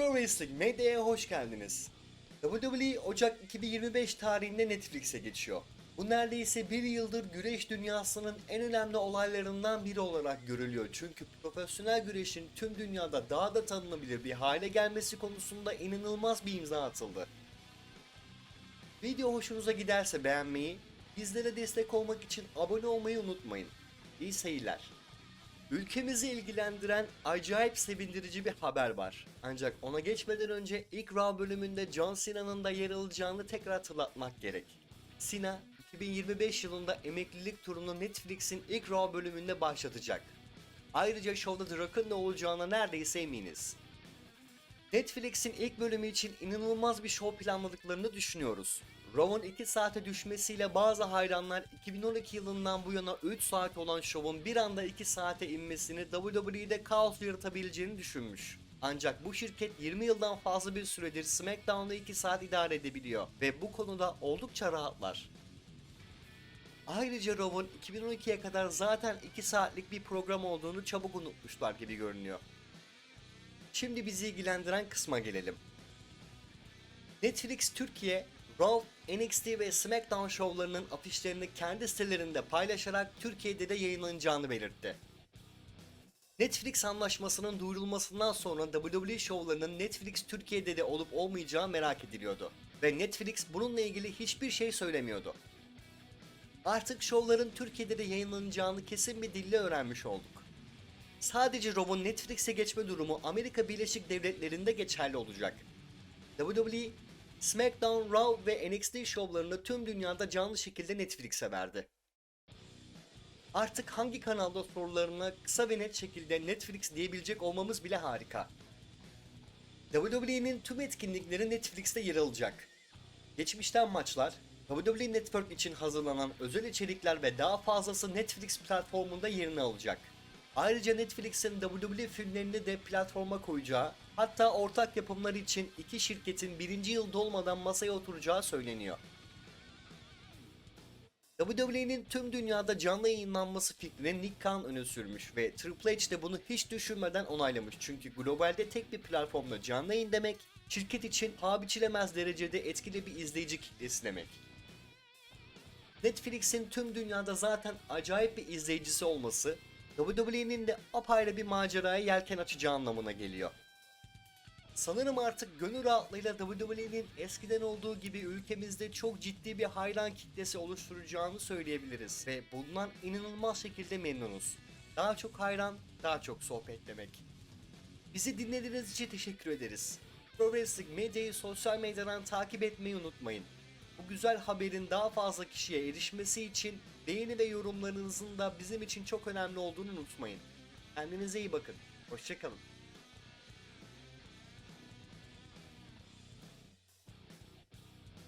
Pro Wrestling Medya'ya hoş geldiniz. WWE Ocak 2025 tarihinde Netflix'e geçiyor. Bu neredeyse bir yıldır güreş dünyasının en önemli olaylarından biri olarak görülüyor. Çünkü profesyonel güreşin tüm dünyada daha da tanınabilir bir hale gelmesi konusunda inanılmaz bir imza atıldı. Video hoşunuza giderse beğenmeyi, bizlere destek olmak için abone olmayı unutmayın. İyi seyirler. Ülkemizi ilgilendiren acayip sevindirici bir haber var. Ancak ona geçmeden önce ilk Raw bölümünde John Cena'nın da yer alacağını tekrar hatırlatmak gerek. Cena 2025 yılında emeklilik turunu Netflix'in ilk Raw bölümünde başlatacak. Ayrıca şovda Rock'ın ne olacağına neredeyse eminiz. Netflix'in ilk bölümü için inanılmaz bir show planladıklarını düşünüyoruz. Raw'un 2 saate düşmesiyle bazı hayranlar 2012 yılından bu yana 3 saat olan şovun bir anda 2 saate inmesini WWE'de kaos yaratabileceğini düşünmüş. Ancak bu şirket 20 yıldan fazla bir süredir SmackDown'da 2 saat idare edebiliyor ve bu konuda oldukça rahatlar. Ayrıca Raw'un 2012'ye kadar zaten 2 saatlik bir program olduğunu çabuk unutmuşlar gibi görünüyor. Şimdi bizi ilgilendiren kısma gelelim. Netflix Türkiye, Raw, NXT ve SmackDown şovlarının afişlerini kendi sitelerinde paylaşarak Türkiye'de de yayınlanacağını belirtti. Netflix anlaşmasının duyurulmasından sonra WWE şovlarının Netflix Türkiye'de de olup olmayacağı merak ediliyordu. Ve Netflix bununla ilgili hiçbir şey söylemiyordu. Artık şovların Türkiye'de de yayınlanacağını kesin bir dille öğrenmiş olduk. Sadece Raw'un Netflix'e geçme durumu Amerika Birleşik Devletleri'nde geçerli olacak. WWE, SmackDown, Raw ve NXT şovlarını tüm dünyada canlı şekilde Netflix'e verdi. Artık hangi kanalda sorularına kısa ve net şekilde Netflix diyebilecek olmamız bile harika. WWE'nin tüm etkinlikleri Netflix'te yer alacak. Geçmişten maçlar, WWE Network için hazırlanan özel içerikler ve daha fazlası Netflix platformunda yerini alacak. Ayrıca Netflix'in WWE filmlerini de platforma koyacağı, hatta ortak yapımlar için iki şirketin birinci yıl dolmadan masaya oturacağı söyleniyor. WWE'nin tüm dünyada canlı yayınlanması fikrini Nick Khan öne sürmüş ve Triple H de bunu hiç düşünmeden onaylamış çünkü globalde tek bir platformda canlı yayın demek, şirket için paha derecede etkili bir izleyici kitlesi demek. Netflix'in tüm dünyada zaten acayip bir izleyicisi olması, WWE'nin de apayrı bir maceraya yelken açacağı anlamına geliyor. Sanırım artık gönül rahatlığıyla WWE'nin eskiden olduğu gibi ülkemizde çok ciddi bir hayran kitlesi oluşturacağını söyleyebiliriz ve bundan inanılmaz şekilde memnunuz. Daha çok hayran, daha çok sohbet demek. Bizi dinlediğiniz için teşekkür ederiz. Pro Wrestling Medya'yı sosyal medyadan takip etmeyi unutmayın. Bu güzel haberin daha fazla kişiye erişmesi için beğeni ve yorumlarınızın da bizim için çok önemli olduğunu unutmayın. Kendinize iyi bakın. Hoşçakalın.